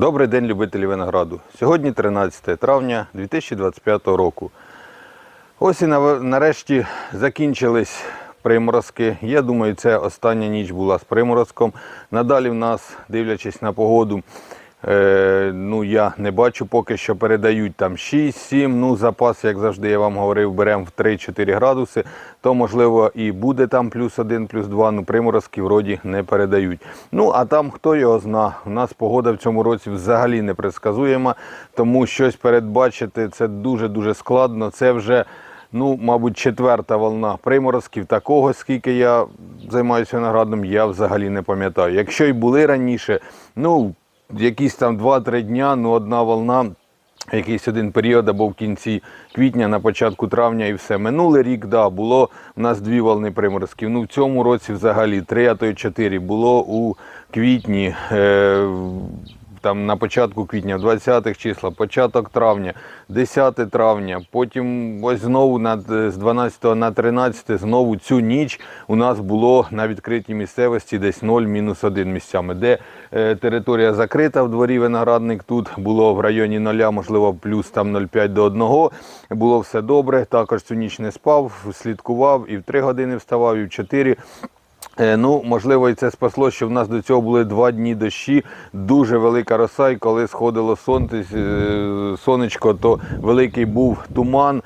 Добрий день, любителі винограду. Сьогодні 13 травня 2025 року. Ось і нарешті закінчились приморозки. Я думаю, це остання ніч була з приморозком. Надалі в нас, дивлячись на погоду, е, ну я не бачу поки що передають там 6-7. Ну, запас, як завжди, я вам говорив, беремо в 3-4 градуси. То можливо і буде там плюс 1, плюс 2, ну приморозки вроді не передають. Ну а там хто його зна. У нас погода в цьому році взагалі не предсказуєма, тому щось передбачити це дуже-дуже складно. Це вже ну, мабуть, четверта волна приморозків. Такого, скільки я займаюся виноградом, я взагалі не пам'ятаю. Якщо й були раніше, ну, якісь там 2-3 дня, ну, одна волна. Якийсь один період або в кінці квітня, на початку травня і все. Минулий рік, да, було у нас дві волни приморозків. Ну в цьому році взагалі три, а то й чотири. Було у квітні, е, там на початку квітня, в 20-х числа, початок травня, 10 травня, потім ось знову на, з 12 на 13 знову цю ніч у нас було на відкритій місцевості десь 0 мінус 1 місцями, де е, територія закрита в дворі виноградник. Тут було в районі 0, можливо, плюс там 0,5 до 1. Було все добре. Також цю ніч не спав, слідкував і в 3 години вставав, і в 4. Е, Ну, можливо, і це спасло, що в нас до цього були два дні дощі, дуже велика роса, і коли сходило сонце, е, сонечко, то великий був туман,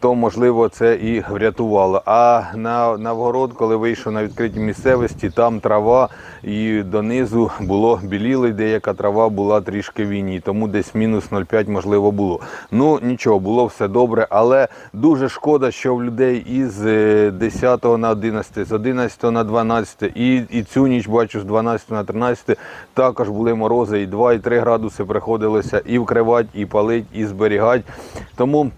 то можливо це і врятувало. А на, на вгород, коли вийшов на відкритій місцевості, там трава і донизу було біліло, деяка трава була трішки війні, тому десь мінус 0,5 можливо було. Ну нічого, було все добре, але дуже шкода, що в людей із е, 10 на 11, з 11 на 12 і, і цю ніч бачу з 12 на 13 також були морози, і 2, і 3 градуси приходилося і вкривати, і палити, і зберігати. Тому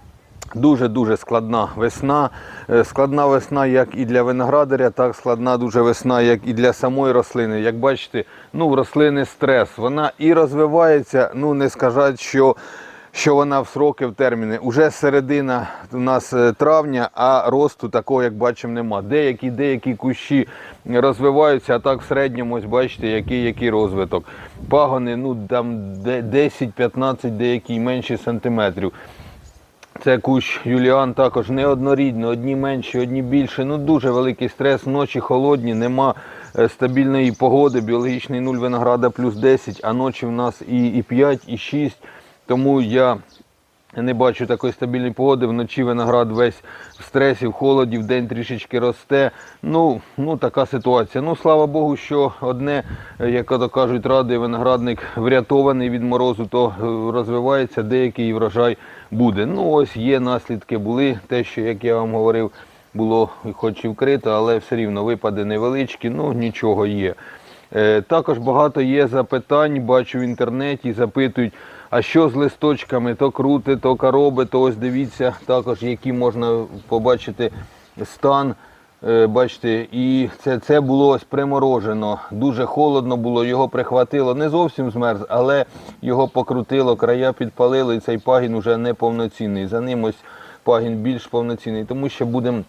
Дуже-дуже складна весна. Е, Складна весна як і для виноградаря, так складна дуже весна, як і для самої рослини. Як бачите, ну в рослини стрес. Вона і розвивається, ну не скажать, що, що вона в сроки, в терміни. Уже середина у нас е, травня, а росту такого, як бачимо, нема. Деякі, деякі кущі розвиваються, а так в середньому, ось бачите, який, який розвиток. Пагони, ну там де- 10-15, деякі й менші сантиметрів. Це кущ Юліан також неоднорідний, одні менші, одні більше. Ну дуже великий стрес, ночі холодні, нема е, стабільної погоди, біологічний нуль винограда плюс 10, а ночі в нас і, і 5, і 6. Тому я не бачу такої стабільної погоди. Вночі виноград весь в стресі, в холоді, в день трішечки росте. Ну, ну така ситуація. Ну, слава Богу, що одне, е, як то кажуть, радий виноградник врятований від морозу, то е, розвивається, деякий врожай буде. Ну, ось є наслідки, були те, що, як я вам говорив, було хоч і вкрито, але все рівно випади невеличкі, ну нічого є. Е, Також багато є запитань, бачу в інтернеті, запитують, а що з листочками, то крути, то короби, то ось дивіться, також які можна побачити стан. Е, Бачите, і це, це було ось приморожено. Дуже холодно було, його прихватило. Не зовсім змерз, але його покрутило, края підпалило, і цей пагін вже не повноцінний. За ним ось пагін більш повноцінний, тому що будемо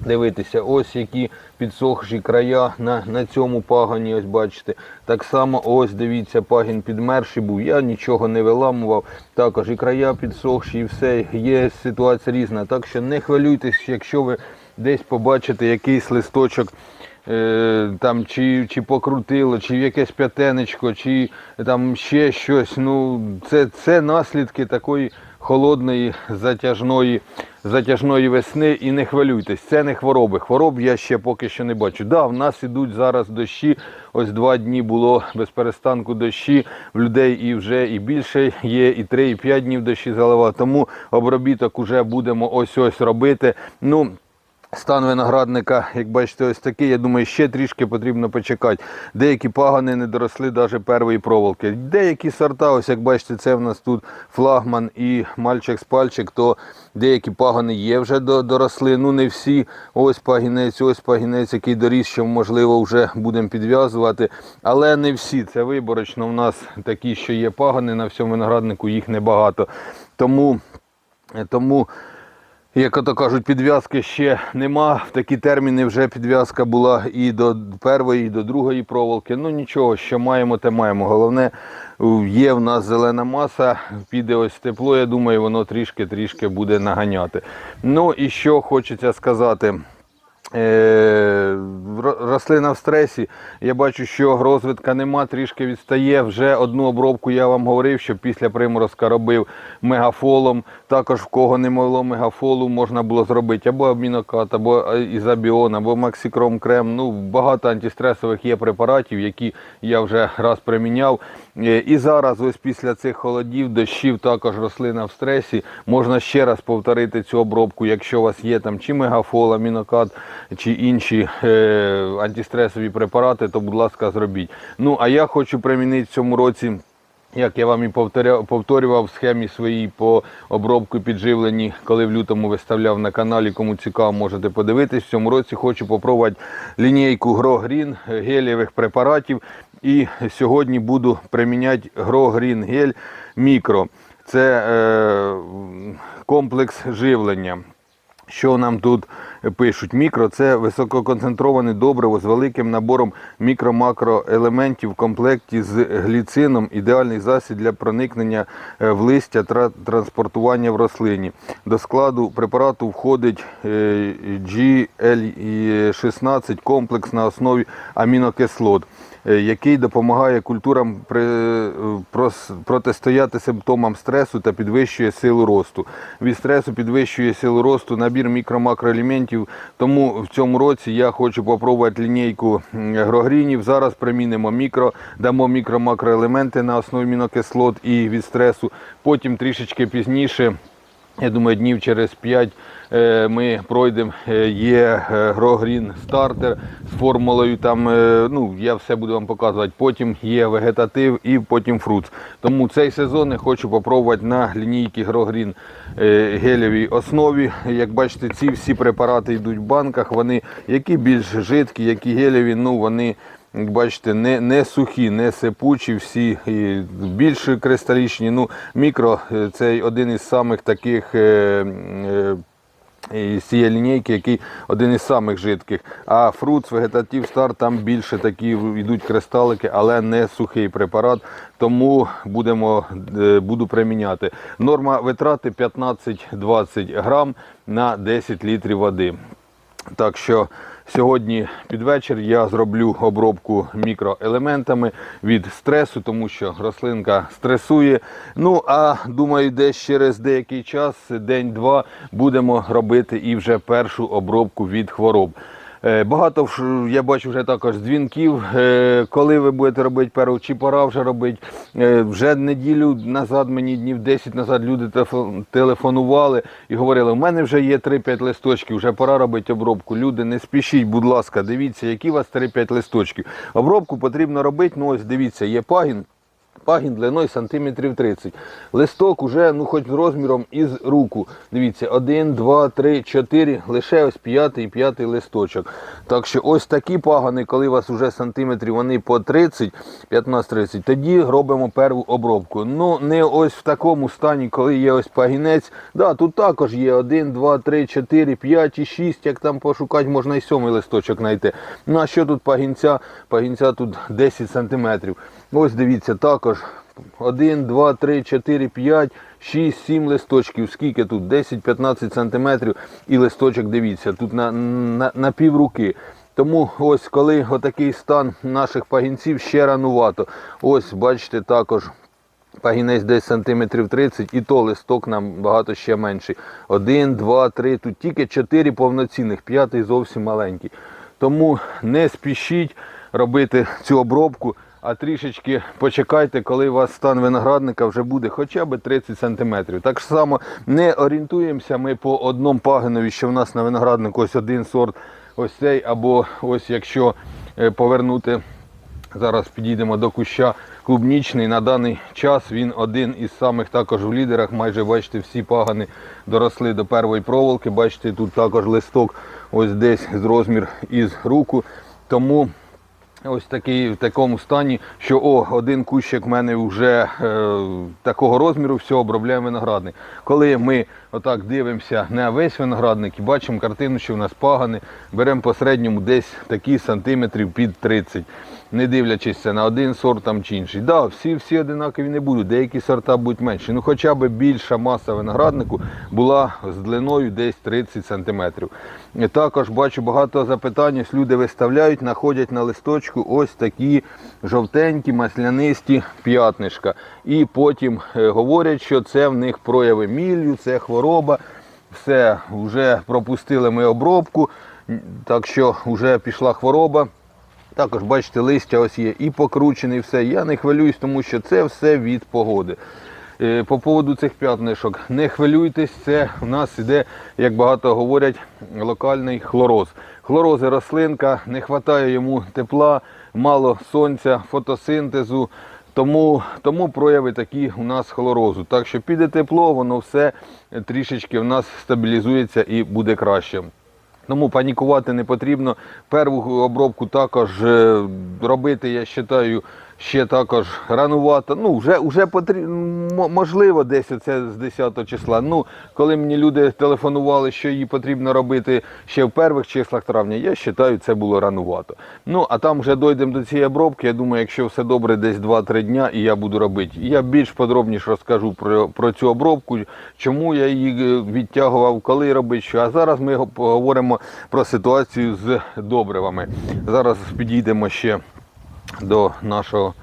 дивитися, ось які підсохші края на, на цьому пагоні, ось бачите. Так само ось дивіться, пагін підмерший був. Я нічого не виламував. Також і края підсохші, і все. Є ситуація різна. Так що не хвилюйтесь, якщо ви десь побачите якийсь листочок. е, Там чи, чи покрутило, чи якесь п'ятенечко, чи там ще щось. Ну, це, це наслідки такої холодної затяжної, затяжної весни. І не хвилюйтесь, це не хвороби. Хвороб я ще поки що не бачу. Да, в нас ідуть зараз дощі. Ось два дні було без перестанку дощі. В людей і вже і більше є, і три, і п'ять днів дощі заливав. Тому обробіток уже будемо ось ось робити. Ну, Стан виноградника, як бачите, ось такий. Я думаю, ще трішки потрібно почекати. Деякі пагани не доросли навіть першої проволоки. Деякі сорта, ось як бачите, це в нас тут флагман і мальчик з пальчик, то деякі пагани є вже доросли. Ну не всі. Ось пагінець, ось пагінець, який доріс, що можливо вже будемо підв'язувати. Але не всі. Це виборочно. У нас такі, що є пагани на всьому винограднику, їх небагато. Тому, тому Як ото кажуть, підв'язки ще нема. В такі терміни вже підв'язка була і до першої, і до другої проволоки. Ну нічого, що маємо, те маємо. Головне, є в нас зелена маса, піде ось тепло, я думаю, воно трішки-трішки буде наганяти. Ну і що хочеться сказати. Е, ро- рослина в стресі. Я бачу, що розвитка нема, трішки відстає. Вже одну обробку я вам говорив, що після приморозка робив мегафолом. Також в кого не могло мегафолу, можна було зробити або амінокат, або е, ізобіон, або максикром крем. Ну, багато антистресових є препаратів, які я вже раз приміняв. Е, І зараз, ось після цих холодів, дощів, також рослина в стресі. Можна ще раз повторити цю обробку, якщо у вас є там чи мегафол, амінокат, чи інші е, антистресові препарати, то будь ласка, зробіть. Ну а я хочу примінити в цьому році. Як я вам і повторював в схемі своїй по обробку підживлені, коли в лютому виставляв на каналі, кому цікаво, можете подивитись. В цьому році хочу попробувати лінійку е, гелєвих препаратів. І сьогодні буду приміняти Green гель мікро. Це е, комплекс живлення. Що нам тут пишуть? Мікро це висококонцентроване добриво з великим набором мікро-макроелементів в комплекті з гліцином, ідеальний засіб для проникнення е, в листя та транспортування в рослині. До складу препарату входить е, GL16 комплекс на основі амінокислот е, який допомагає культурам протистояти симптомам стресу та підвищує силу росту. Від стресу підвищує силу росту набір мікро-макроелементів. Тому в цьому році я хочу попробувати лінійку грогрінів. Зараз примінимо мікро, дамо мікро-макроелементи на основі мінокислот і від стресу. Потім трішечки пізніше. Я думаю, днів через 5 ми пройдемо. Е, Є Грогрін стартер з формулою. Там, е, ну, я все буду вам показувати. Потім є вегетатив і потім фрукт. Тому цей сезон я хочу попробувати на лінійці Грогрін гелєвій основі. Як бачите, ці всі препарати йдуть в банках. Вони які більш жидкі, які гелєві, ну вони. Бачите, не, не сухі, не сипучі, всі і більш кристалічні. Ну, мікро е, це один із самих таких. Е, е, із цієї лінійки, який один із самих жидких. А фрукт, вегетатив стар, там більше такі йдуть кристалики, але не сухий препарат. Тому будемо, е, буду приміняти. Норма витрати 15-20 грам на 10 літрів води. Так що сьогодні під вечір я зроблю обробку мікроелементами від стресу, тому що рослинка стресує. Ну а думаю, десь через деякий час, день-два, будемо робити і вже першу обробку від хвороб. Е, Багато я бачу вже також дзвінків, е, коли ви будете робити перу, чи пора вже робити. Е, Вже неділю назад, мені днів 10 назад люди телефон- телефонували і говорили, у мене вже є 3-5 листочків, вже пора робити обробку. Люди, не спішіть, будь ласка, дивіться, які у вас 3-5 листочків. Обробку потрібно робити, ну ось дивіться, є пагін. Пагін длиною сантиметрів 30. Листок уже, ну хоч розміром із руку. Дивіться, 1, 2, 3, 4, лише ось п'ятий, п'ятий листочок. Так що ось такі пагани, коли у вас вже сантиметрів, вони по 30, 15-30, тоді робимо перву обробку. Ну, не ось в такому стані, коли є ось пагінець. Да, тут також є 1, 2, 3, 4, 5 і 6, як там пошукати, можна і сьомий листочок знайти. Ну а що тут пагінця? Пагінця тут 10 сантиметрів. Ось дивіться, також 1, 2, 3, 4, 5, 6, 7 листочків. Скільки тут? 10-15 сантиметрів і листочок, дивіться, тут на, на, на пів руки. Тому ось коли отакий стан наших пагінців ще ранувато. Ось бачите також Пагінець десь сантиметрів 30 і то листок нам багато ще менший. Один, два, три, тут тільки чотири повноцінних, п'ятий зовсім маленький. Тому не спішіть робити цю обробку, а трішечки почекайте, коли у вас стан виноградника вже буде хоча б 30 сантиметрів. Так само не орієнтуємося ми по одному пагинові, що в нас на винограднику ось один сорт, ось цей, або ось якщо е, повернути Зараз підійдемо до куща клубнічний. На даний час він один із самих також в лідерах. Майже бачите, всі пагани доросли до первої проволоки. Бачите, тут також листок ось десь з розмір із руку. Тому ось такий, в такому стані, що о, один кущик в мене вже е, такого розміру, все, обробляємо виноградник. Коли ми отак дивимося на весь виноградник і бачимо картину, що в нас пагани, беремо по середньому десь такі сантиметрів під 30, не дивлячись це на один сорт там чи інший. Да, всі, всі одинакові не будуть, деякі сорта будуть менші. Ну хоча б більша маса винограднику була з длиною десь 30 сантиметрів. Також бачу багато запитань, ось люди виставляють, знаходять на листочку ось такі жовтенькі маслянисті п'ятнишка. І потім е, говорять, що це в них прояви міллю, це хвороба. Все, вже пропустили ми обробку, так що вже пішла хвороба. Також бачите, листя ось є і покручене, і все. Я не хвилююсь, тому що це все від погоди. Е, По поводу цих п'ятнишок, не хвилюйтесь, це в нас іде, як багато говорять, локальний хлороз. Хлорози рослинка, не вистачає йому тепла, мало сонця, фотосинтезу. Тому, тому прояви такі у нас хлорозу. Так що піде тепло, воно все трішечки в нас стабілізується і буде краще. Тому панікувати не потрібно. Перву обробку також е, робити, я вважаю, ще також ранувато. Ну, вже, вже потрібно, можливо, десь це з 10 числа. Ну, коли мені люди телефонували, що її потрібно робити ще в перших числах травня, я вважаю, це було ранувато. Ну, а там вже дійдемо до цієї обробки. Я думаю, якщо все добре, десь 2-3 дня і я буду робити. Я більш подробніше розкажу про, про цю обробку, чому я її е, відтягував, коли робити, що. А зараз ми го- поговоримо про ситуацію з добривами. Зараз підійдемо ще до нашого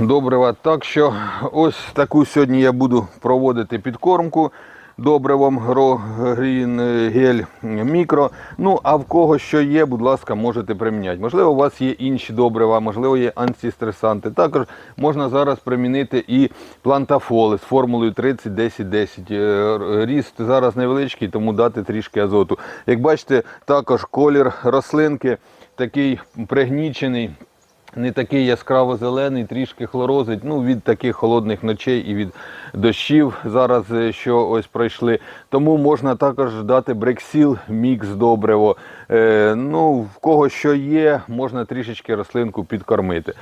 добрива. Так що ось таку сьогодні я буду проводити підкормку добривом Green Gel Micro. Ну, а в кого що є, будь ласка, можете приміняти. Можливо, у вас є інші добрива, можливо, є антистресанти. Також можна зараз примінити і плантафоли з формулою 30-10-10. Е, Ріст зараз невеличкий, тому дати трішки азоту. Як бачите, також колір рослинки такий пригнічений. Не такий яскраво зелений, трішки хлорозить. Ну, від таких холодних ночей і від дощів зараз, е, що ось пройшли. Тому можна також дати брексіл, мікс добриво. Е, ну, в кого що є, можна трішечки рослинку підкормити.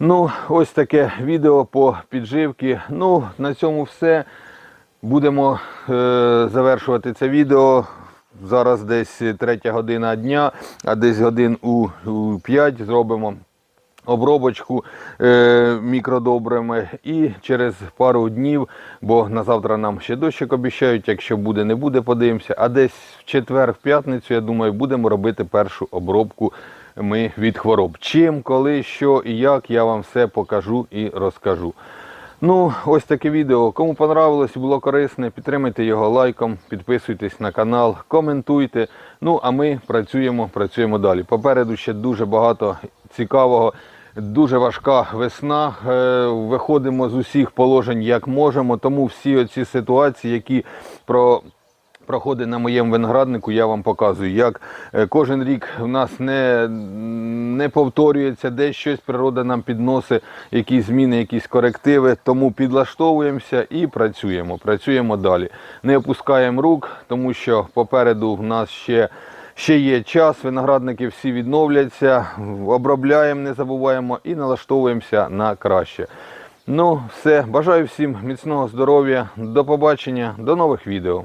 Ну, ось таке відео по підживці. Ну, на цьому все. Будемо е, завершувати це відео. Зараз десь третя година дня, а десь годин у, у 5 зробимо обробочку е, мікродобрами і через пару днів, бо на завтра нам ще дощик обіцяють, якщо буде, не буде, подивимося. А десь в четвер, в п'ятницю, я думаю, будемо робити першу обробку ми від хвороб. Чим, коли, що і як, я вам все покажу і розкажу. Ну, ось таке відео. Кому понравилось, було корисне, підтримайте його лайком, підписуйтесь на канал, коментуйте. Ну, а ми працюємо, працюємо далі. Попереду ще дуже багато цікавого. Дуже важка весна. Е, Виходимо з усіх положень як можемо. Тому всі оці ситуації, які про проходить на моєму винограднику, я вам показую, як е, кожен рік в нас не, не повторюється, десь щось природа нам підносить, якісь зміни, якісь корективи. Тому підлаштовуємося і працюємо. Працюємо далі. Не опускаємо рук, тому що попереду в нас ще. Ще є час, виноградники всі відновляться, обробляємо, не забуваємо і налаштовуємося на краще. Ну, все, бажаю всім міцного здоров'я, до побачення, до нових відео.